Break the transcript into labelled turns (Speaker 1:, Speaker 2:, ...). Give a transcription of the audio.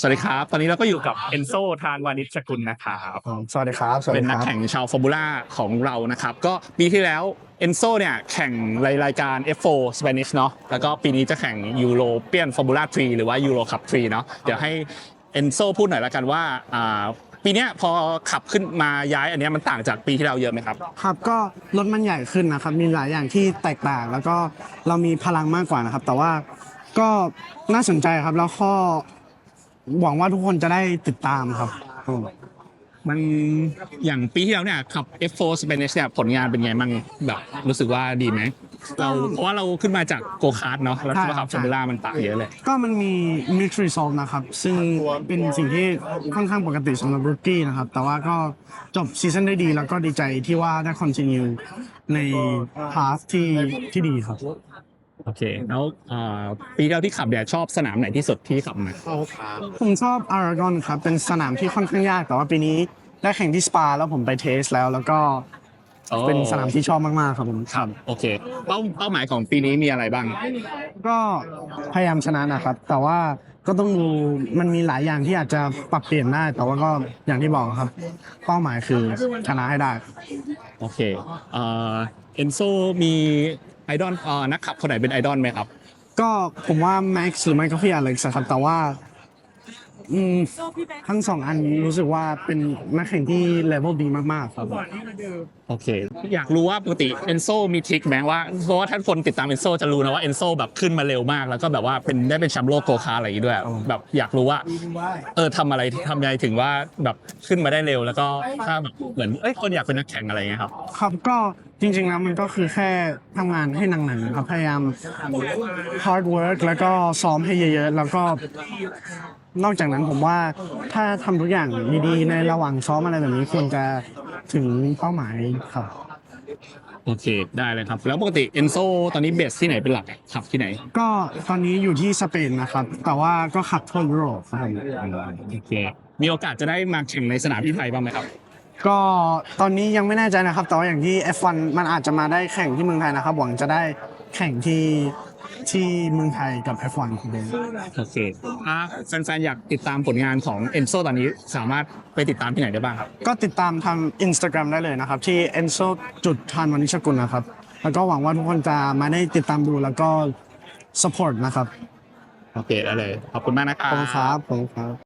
Speaker 1: สวัสดีครับ ตอนนี้เราก็อยู่กับเอนโซทานวานิชกุลนะครับ
Speaker 2: สวัสดีครับสวัส
Speaker 1: เป็
Speaker 2: ดี
Speaker 1: น
Speaker 2: ค
Speaker 1: นัก
Speaker 2: รับ
Speaker 1: แข่งชาวฟอร์มูล่าของเรานะครับ ก็ปีที่แล้วเอนโซเนี่ยแข่งในรายการ F4 Spanish เนาะ แล้วก็ปีนี้จะแข่งยูโรเปียนฟอร์มูล่า3หรือว่ายูโรคัพ3เนาะ เดี๋ยวให้เอนโซพูดหน่อยละกันว่าอ่าปีเนี้ยพอขับขึ้นมาย้ายอันเนี้ยมันต่างจากปีที่แล้วเยอะไหมครับ
Speaker 2: ครับก็รถมันใหญ่ขึ้นนะครับ มีหลายอย่างที่แตกต่าง แล้วก็เรามีพลังมากกว่านะครับ แต่ว่าก็น่าสนใจครับแล้วก็ หวังว่าทุกคนจะได้ติดตามครับอืม
Speaker 1: มันอย่างปีที่แล้วเนี่ยขับ F4 Spanish เนี่ยผลงานเป็นไงบ้างแบบรู้สึกว่าดีไหมเราเพราะว่าเราขึ้นมาจากโกคาร์ดเนาะแล้วใช่ไหมครับฟอร์มูล่ามันต่างเยอะเลย
Speaker 2: ก็มันมี mix result นะครับ ซึ่งเป็นสิ่งที่ค่อนข้างปกติสำหรับรูกี้นะครับ แต่ว่าก็จบซีซั่นได้ดีแล้วก็ดีใจที่ว่าได้ continue ในพาสที่ที่ดีครับ
Speaker 1: โอเค แล้วอ่าปีที่แล้วที่ขับเนี่ยชอบสนามไหนที่สุดที่ขับมา
Speaker 2: ผมชอบอารากอนครับเป็นสนามที่ค่อนข้างยาก แต่ว่าปีนี้ได้แข่งที่สปาแล้วผมไปเทสแล้ว แล้วก็เป็นสนามที่ชอบมากๆครับผม
Speaker 1: ครับโอเคเป้าเป้าหมายของปีนี้มีอะไรบ้าง
Speaker 2: ก็พยายามชนะนะครับ แต่ว่าก็ต้องดูมันมีหลายอย่างที่อาจจะปรับเปลี่ยนได้ แต่ว่าก็อย่างที่บอกครับ เป้าหมายคือชนะให้ได้
Speaker 1: โอเคเอ่อเอนโซมี ไอดอลเอ่อนักขับคนไหนเป็นไอดอลไหมครับ
Speaker 2: ก็ผมว่าแม็กซ์หรือไม่ก็พี่อเล็กซ์ครับแต่ว่าอืมทั้งสองอันรู้สึกว่าเป็นนักแข่งที่เลเวลดีมากๆครับ
Speaker 1: โอเค อยากรู้ว่าปกติเอนโซมีทริคไหมว่าเพราะว่าท่านคนติดตามเอนโซจะรู้นะว่าเอนโซแบบขึ้นมาเร็วมาก แล้วก็แบบว่าเป็นได้เป็นแชมป์โลกโกคาร์อะไรอย่างงี้ด้วย แบบอยากรู้ว่า เออทำอะไรทำยังไงถึงว่าแบบขึ้นมาได้เร็ว แล้วก็ถ้าแบบเหมือนเอ้ยคนอยากเป็นนักแข่งอะไรเงี้ยครับ
Speaker 2: ครับก็ จริงๆแล้วมันก็คือแค่ทำงานให้หนักๆครับพยายาม hard work แล้วก็ซ้อมให้เยอะๆ แล้วก็ นอกจากนั้นผมว่าถ้าทำทุกอย่างดีๆ ในระหว่างซ้อมอะไรแบบนี้ควรจะถึงเป้าหมายครับ
Speaker 1: โอเค ได้เลยครับ แล้วปกติเอนโซตอนนี้เบสที่ไหนเป็นหลักขับที่ไหน
Speaker 2: ก็ตอนนี้อยู่ที่สเปนนะครับ แต่ว่าก็ขับทั่วยุโรปครับ
Speaker 1: โอเค มีโอกาสจะได้มาแข่งในสนามที่ไทยบ้างไหมครับ
Speaker 2: ก็ตอนนี้ยังไม่แน่ใจนะครับ แต่ว่าอย่างที่ F1 มันอาจจะมาได้แข่งที่เมืองไทยนะครับ หวังจะได้แข่งที่ที่เมืองไทยกับ F1 ครับผม
Speaker 1: โอเคถ้าแฟนๆอยากติดตามผลงานของเอนโซตอนนี้สามารถไปติดตามที่ไหนได้บ้างครับ
Speaker 2: ก็ติดตามทาง Instagram ได้เลยนะครับ ที่ enso จุดทานวานิชกุลนะครับ แล้วก็หวังว่าทุกคนจะมาได้ติดตามดูแล้วก็ support นะครับ
Speaker 1: โอเคได้เลย ขอบคุณมากนะค
Speaker 2: ข
Speaker 1: รั
Speaker 2: อบคุณครับขอบคุณครับ